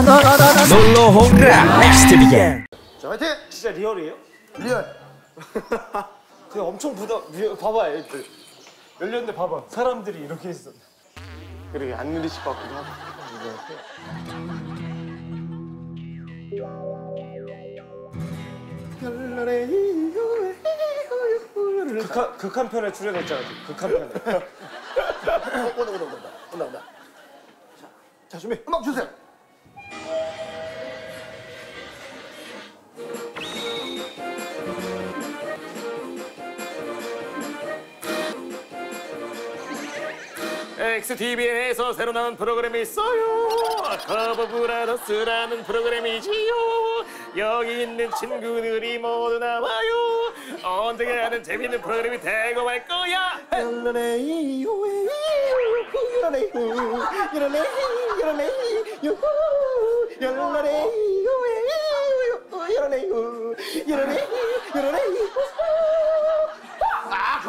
놀러 홍라 넥스트 비겐 자, 화이팅! 진짜 리얼이에요? 리얼. 제가 엄청 부담. 리- 봐봐요. 이렇게. 열렸는데 봐봐. 사람들이 이렇게 있어. 그러게 안 느리실 것 같기도 하고. 극한, 극한 편에 출연했잖아. 지금. 극한 편에. 어, 온다, 온다, 온다. 온다, 온다. 자, 자, 준비. 음악 주세요. XTV에서 새로 나온 프로그램이 있어요. 커버 브라더스라는 프로그램이지요. 여기 있는 친구들이 모두 나와요. 언제가 하는 재밌는 프로그램이 되고 말 거야. 안녕하세요.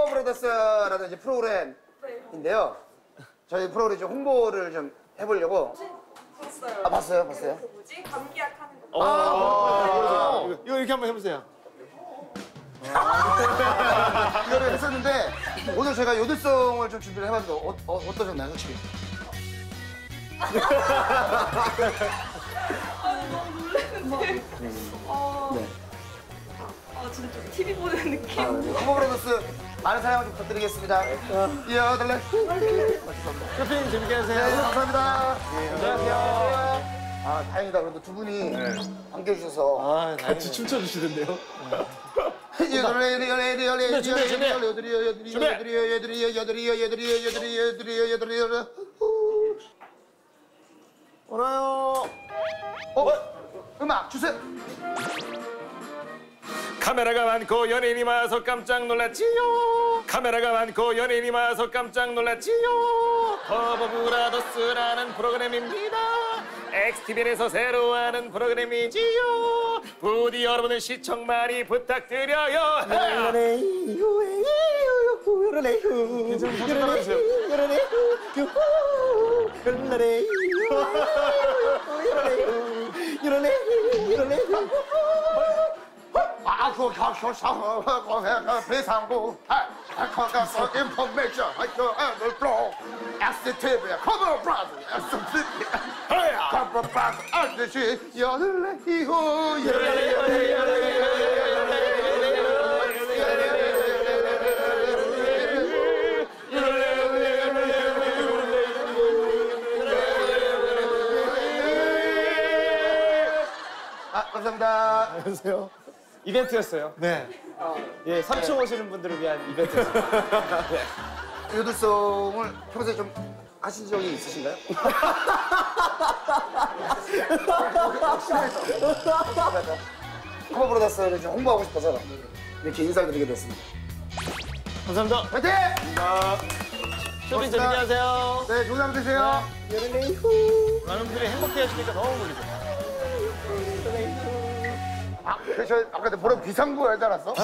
커버 브라더스라는 이제 프로그램인데요. 저희 프로그램 좀 홍보를 좀 해보려고. 봤어요. 아, 봤어요? 봤어요? 그 뭐지? 감기약 하는 거. 아, 이거 이렇게 한번 해보세요. 이거를 했었는데 오늘 제가 요들송을 좀 준비를 해봤는데 어, 어, 어떠셨나요, 솔직히? 어, 네. 아 진짜 TV 보는 느낌. 커버 브라더스 많은 사랑 좀 부탁드리겠습니다. 여덟레. 쇼핑 재밌게 네, 하세요. 감사합니다. 안녕하세요. 아, 다행이다. 그래도 두 분이 반겨주셔서. 아, 같이 춤춰주시던데요? 오나요? 어? 음악 주세요. 카메라가 많고 연예인이 많아서 깜짝 놀랐지요. 카메라가 많고 연예인이 많아서 깜짝 놀랐지요. 커버 브라더스라는 프로그램입니다. XTV에서 새로 하는 프로그램이지요. 부디 여러분들 시청 많이 부탁드려요. 그 인포메이션 애들 블록 STV 커버 브라더 STV 커버 브라더 여들레 아, 감사합니다. 안녕하세요. 이벤트였어요. 네. 예, 삼촌 오시는 분들을 위한 이벤트였어요. 요들송을 평소에 좀 하신 적이 있으신가요? 커버 브라더스를 좀 홍보하고 싶어서 이렇게 인사를 드리게 됐습니다. 감사합니다. 화이팅! 쇼핑 재밌게 하세요. 네, 좋은 하루 되세요. 많은 분들이 행복해 하시니까 너무 좋아요. 아, 저 아까 보러 비상구 알지 않았어?